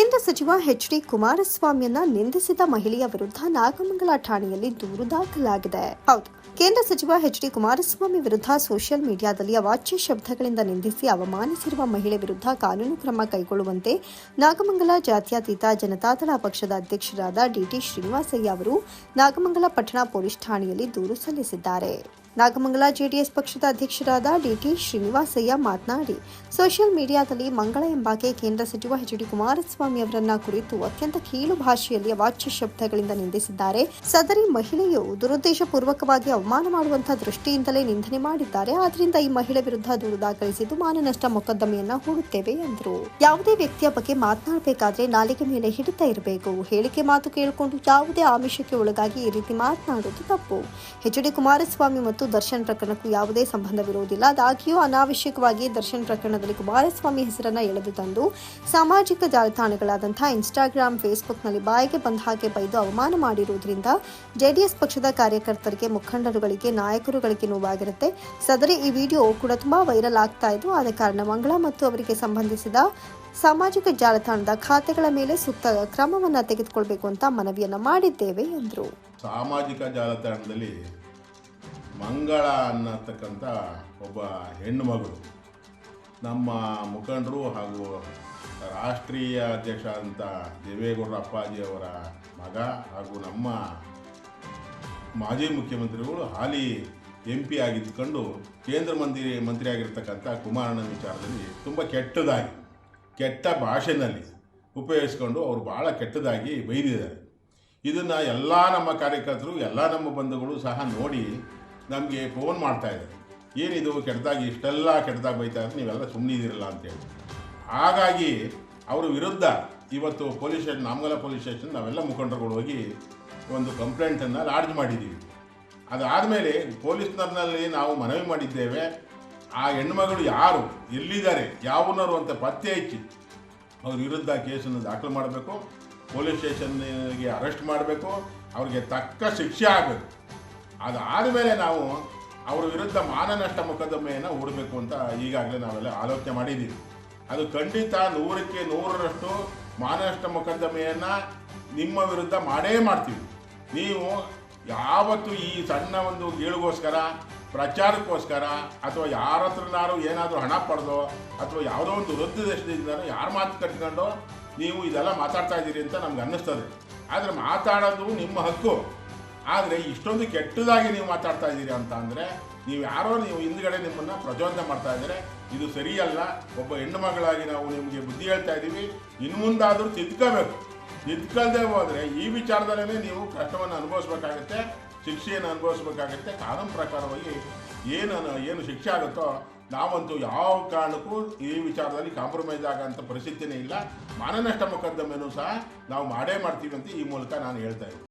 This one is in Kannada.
ಕೇಂದ್ರ ಸಚಿವ ಎಚ್ ಡಿ ಕುಮಾರಸ್ವಾಮಿಯನ್ನ ನಿಂದಿಸಿದ ಮಹಿಳೆಯ ವಿರುದ್ಧ ನಾಗಮಂಗಲ ಠಾಣೆಯಲ್ಲಿ ದೂರು ದಾಖಲಾಗಿದೆ. ಹೌದು, ಕೇಂದ್ರ ಸಚಿವ ಎಚ್ ಡಿ ಕುಮಾರಸ್ವಾಮಿ ವಿರುದ್ಧ ಸೋಷಿಯಲ್ ಮೀಡಿಯಾದಲ್ಲಿ ಅವಾಚ್ಯ ಶಬ್ದಗಳಿಂದ ನಿಂದಿಸಿ ಅವಮಾನಿಸಿರುವ ಮಹಿಳೆ ವಿರುದ್ಧ ಕಾನೂನು ಕ್ರಮ ಕೈಗೊಳ್ಳುವಂತೆ ನಾಗಮಂಗಲ ಜಾತ್ಯತೀತ ಜನತಾದಳ ಪಕ್ಷದ ಅಧ್ಯಕ್ಷರಾದ ಡಿಟಿ ಶ್ರೀನಿವಾಸಯ್ಯ ಅವರು ನಾಗಮಂಗಲ ಪಟ್ಟಣ ಪೊಲೀಸ್ ಠಾಣೆಯಲ್ಲಿ ದೂರು ಸಲ್ಲಿಸಿದ್ದಾರೆ. ನಾಗಮಂಗಲ ಜೆಡಿಎಸ್ ಪಕ್ಷದ ಅಧ್ಯಕ್ಷರಾದ ಡಿಟಿ ಶ್ರೀನಿವಾಸಯ್ಯ ಮಾತನಾಡಿ, ಸೋಷಿಯಲ್ ಮೀಡಿಯಾದಲ್ಲಿ ಮಂಗಳ ಎಂಬಾಕೆ ಕೇಂದ್ರ ಸಚಿವ ಎಚ್ ಡಿ ಕುಮಾರಸ್ವಾಮಿ ಅವರನ್ನ ಕುರಿತು ಅತ್ಯಂತ ಕೀಳು ಭಾಷೆಯಲ್ಲಿ ಅವಾಚ್ಯ ಶಬ್ದಗಳಿಂದ ನಿಂದಿಸಿದ್ದಾರೆ. ಸದರಿ ಮಹಿಳೆಯು ದುರುದ್ದೇಶಪೂರ್ವಕವಾಗಿ ಅವಮಾನ ಮಾಡುವಂತಹ ದೃಷ್ಟಿಯಿಂದಲೇ ನಿಂದನೆ ಮಾಡಿದ್ದಾರೆ. ಆದ್ದರಿಂದ ಈ ಮಹಿಳೆ ವಿರುದ್ಧ ದೂರು ದಾಖಲಿಸಿದ್ದು ಮಾನನಷ್ಟ ಮೊಕದ್ದಮೆಯನ್ನ ಹೂಡುತ್ತೇವೆ ಎಂದರು. ಯಾವುದೇ ವ್ಯಕ್ತಿಯ ಬಗ್ಗೆ ಮಾತನಾಡಬೇಕಾದ್ರೆ ನಾಲಿಗೆ ಮೇಲೆ ಹಿಡಿತ ಇರಬೇಕು. ಹೇಳಿಕೆ ಮಾತು ಕೇಳಿಕೊಂಡು ಯಾವುದೇ ಆಮಿಷಕ್ಕೆ ಒಳಗಾಗಿ ಈ ರೀತಿ ಮಾತನಾಡುವುದು ತಪ್ಪು. ಎಚ್ ಡಿ ಕುಮಾರಸ್ವಾಮಿ ಮತ್ತು ದರ್ಶನ್ ಪ್ರಕರಣಕ್ಕೂ ಯಾವುದೇ ಸಂಬಂಧವಿರುವುದಿಲ್ಲ. ಆದಾಗ್ಯೂ ಅನಾವಶ್ಯಕವಾಗಿ ದರ್ಶನ್ ಪ್ರಕರಣದಲ್ಲಿ ಕುಮಾರಸ್ವಾಮಿ ಹೆಸರನ್ನ ಎಳೆದು ತಂದು ಸಾಮಾಜಿಕ ಜಾಲತಾಣಗಳಾದಂತಹ ಇನ್ಸ್ಟಾಗ್ರಾಂ ಫೇಸ್ಬುಕ್ನಲ್ಲಿ ಬಾಯಿಗೆ ಬಂದ ಹಾಗೆ ಬೈದು ಅವಮಾನ ಮಾಡಿರುವುದರಿಂದ ಜೆಡಿಎಸ್ ಪಕ್ಷದ ಕಾರ್ಯಕರ್ತರಿಗೆ, ಮುಖಂಡರುಗಳಿಗೆ, ನಾಯಕರುಗಳಿಗೆ ನೋವಾಗಿರುತ್ತೆ. ಸದರಿ ಈ ವಿಡಿಯೋ ಕೂಡ ತುಂಬಾ ವೈರಲ್ ಆಗ್ತಾ ಇದ್ದು, ಆದ ಕಾರಣ ಮಂಗಳ ಮತ್ತು ಅವರಿಗೆ ಸಂಬಂಧಿಸಿದ ಸಾಮಾಜಿಕ ಜಾಲತಾಣದ ಖಾತೆಗಳ ಮೇಲೆ ಸೂಕ್ತ ಕ್ರಮವನ್ನು ತೆಗೆದುಕೊಳ್ಬೇಕು ಅಂತ ಮನವಿಯನ್ನು ಮಾಡಿದ್ದೇವೆ ಎಂದರು. ಸಾಮಾಜಿಕ ಜಾಲತಾಣದಲ್ಲಿ ಮಂಗಳ ಅನ್ನತಕ್ಕಂಥ ಒಬ್ಬ ಹೆಣ್ಣು ಮಗಳು. ನಮ್ಮ ಮುಖಂಡರು ಹಾಗೂ ರಾಷ್ಟ್ರೀಯ ಅಧ್ಯಕ್ಷ ಅಂತ ದೇವೇಗೌಡರ ಅಪ್ಪಾಜಿಯವರ ಮಗ ಹಾಗೂ ನಮ್ಮ ಮಾಜಿ ಮುಖ್ಯಮಂತ್ರಿಗಳು ಹಾಲಿ ಎಂ ಪಿ ಆಗಿದ್ದುಕೊಂಡು ಕೇಂದ್ರ ಮಂತ್ರಿ ಮಂತ್ರಿ ಆಗಿರ್ತಕ್ಕಂಥ ಕುಮಾರಣ್ಣ ವಿಚಾರದಲ್ಲಿ ತುಂಬ ಕೆಟ್ಟದಾಗಿ, ಕೆಟ್ಟ ಭಾಷೆನಲ್ಲಿ ಉಪಯೋಗಿಸ್ಕೊಂಡು ಅವರು ಭಾಳ ಕೆಟ್ಟದಾಗಿ ಬೈದಿದ್ದಾರೆ. ಇದನ್ನು ಎಲ್ಲ ನಮ್ಮ ಕಾರ್ಯಕರ್ತರು, ಎಲ್ಲ ನಮ್ಮ ಬಂಧುಗಳು ಸಹ ನೋಡಿ ನಮಗೆ ಫೋನ್ ಮಾಡ್ತಾಯಿದ್ದಾರೆ ಏನಿದು? ಕೆಟ್ಟದಾಗಿ ಇಷ್ಟೆಲ್ಲ ಕೆಟ್ಟದಾಗಿ ಬೈತಾ ಇದ್ರೆ ನೀವೆಲ್ಲ ಸುಮ್ಮನಿದ್ದೀರಲ್ಲ ಅಂತೇಳಿ ಹಾಗಾಗಿ ಅವರ ವಿರುದ್ಧ ಇವತ್ತು police station Namagala police station ನಾವೆಲ್ಲ ಮುಖಂಡರುಗಳು ಹೋಗಿ ಒಂದು ಕಂಪ್ಲೇಂಟನ್ನು ಲಾಡ್ಜ್ ಮಾಡಿದ್ದೀವಿ. ಅದಾದಮೇಲೆ ಪೊಲೀಸ್ನರ್ನಲ್ಲಿ ನಾವು ಮನವಿ ಮಾಡಿದ್ದೇವೆ. ಆ ಹೆಣ್ಮಗಳು ಯಾರು? ಎಲ್ಲಿದ್ದಾರೆ? ಯಾವನರು ಅಂತ ಪತ್ತೆ ಹಚ್ಚಿ ಅವ್ರ ವಿರುದ್ಧ ಕೇಸನ್ನು ದಾಖಲು ಮಾಡಬೇಕು. ಪೊಲೀಸ್ ಸ್ಟೇಷನ್ಗೆ ಅರೆಸ್ಟ್ ಮಾಡಬೇಕು. ಅವ್ರಿಗೆ ತಕ್ಕ ಶಿಕ್ಷೆ ಆಗಬೇಕು. ಅದಾದಮೇಲೆ ನಾವು ಅವರ ವಿರುದ್ಧ ಮಾನನಷ್ಟ ಮೊಕದ್ದಮೆಯನ್ನು ಹೂಡಬೇಕು ಅಂತ ಈಗಾಗಲೇ ನಾವೆಲ್ಲ ಆಲೋಚನೆ ಮಾಡಿದ್ದೀವಿ. ಅದು ಖಂಡಿತ ನೂರಕ್ಕೆ ನೂರರಷ್ಟು ಮಾನನಷ್ಟ ಮೊಕದ್ದಮೆಯನ್ನು ನಿಮ್ಮ ವಿರುದ್ಧ ಮಾಡೇ ಮಾಡ್ತೀವಿ. ನೀವು ಯಾವತ್ತು ಈ ಸಣ್ಣ ಒಂದು ಗೀಳಿಗೋಸ್ಕರ, ಪ್ರಚಾರಕ್ಕೋಸ್ಕರ, ಅಥವಾ ಯಾರ ಹತ್ರನಾರು ಏನಾದರೂ ಹಣ ಪಡೆದೋ, ಅಥವಾ ಯಾವುದೋ ಒಂದು ಯಾರ ಯಾರು ಮಾತು ಕಟ್ಕೊಂಡು, ನೀವು ಇದೆಲ್ಲ ಮಾತಾಡ್ತಾ ಇದ್ದೀರಿ ಅಂತ ನಮ್ಗೆ ಅನ್ನಿಸ್ತದೆ. ಆದರೆ ಮಾತಾಡೋದು ನಿಮ್ಮ ಹಕ್ಕು. ಆದರೆ ಇಷ್ಟೊಂದು ಕೆಟ್ಟದಾಗಿ ನೀವು ಮಾತಾಡ್ತಾ ಇದ್ದೀರಿ ಅಂತ ಅಂದರೆ ನೀವು ಯಾರೋ ನೀವು ಹಿಂದ್ಗಡೆ ನಿಮ್ಮನ್ನು ಪ್ರಚೋದನೆ ಮಾಡ್ತಾ ಇದ್ದಾರೆ. ಇದು ಸರಿಯಲ್ಲ. ಒಬ್ಬ ಹೆಣ್ಣು ಮಗಳಾಗಿ ನಾವು ನಿಮಗೆ ಬುದ್ಧಿ ಹೇಳ್ತಾ ಇದ್ದೀವಿ. ಇನ್ನು ಮುಂದಾದರೂ ತಿದ್ಕೋಬೇಕು. ತಿದ್ಕಲ್ದೇ ಹೋದರೆ ಈ ವಿಚಾರದಲ್ಲೇ ನೀವು ಕಷ್ಟವನ್ನು ಅನುಭವಿಸ್ಬೇಕಾಗತ್ತೆ, ಶಿಕ್ಷೆಯನ್ನು ಅನುಭವಿಸ್ಬೇಕಾಗತ್ತೆ. ಕಾನೂನು ಪ್ರಕಾರವಾಗಿ ಏನು ಏನು ಶಿಕ್ಷೆ ಆಗುತ್ತೋ ನಾವಂತೂ ಯಾವ ಕಾರಣಕ್ಕೂ ಈ ವಿಚಾರದಲ್ಲಿ ಕಾಂಪ್ರಮೈಸ್ ಆಗೋಂಥ ಪರಿಸ್ಥಿತಿನೇ ಇಲ್ಲ. ಮಾನನಷ್ಟ ಮೊಕದ್ದಮೆನೂ ಸಹ ನಾವು ಮಾಡೇ ಮಾಡ್ತೀವಿ ಅಂತ ಈ ಮೂಲಕ ನಾನು ಹೇಳ್ತಾ ಇದ್ದೀನಿ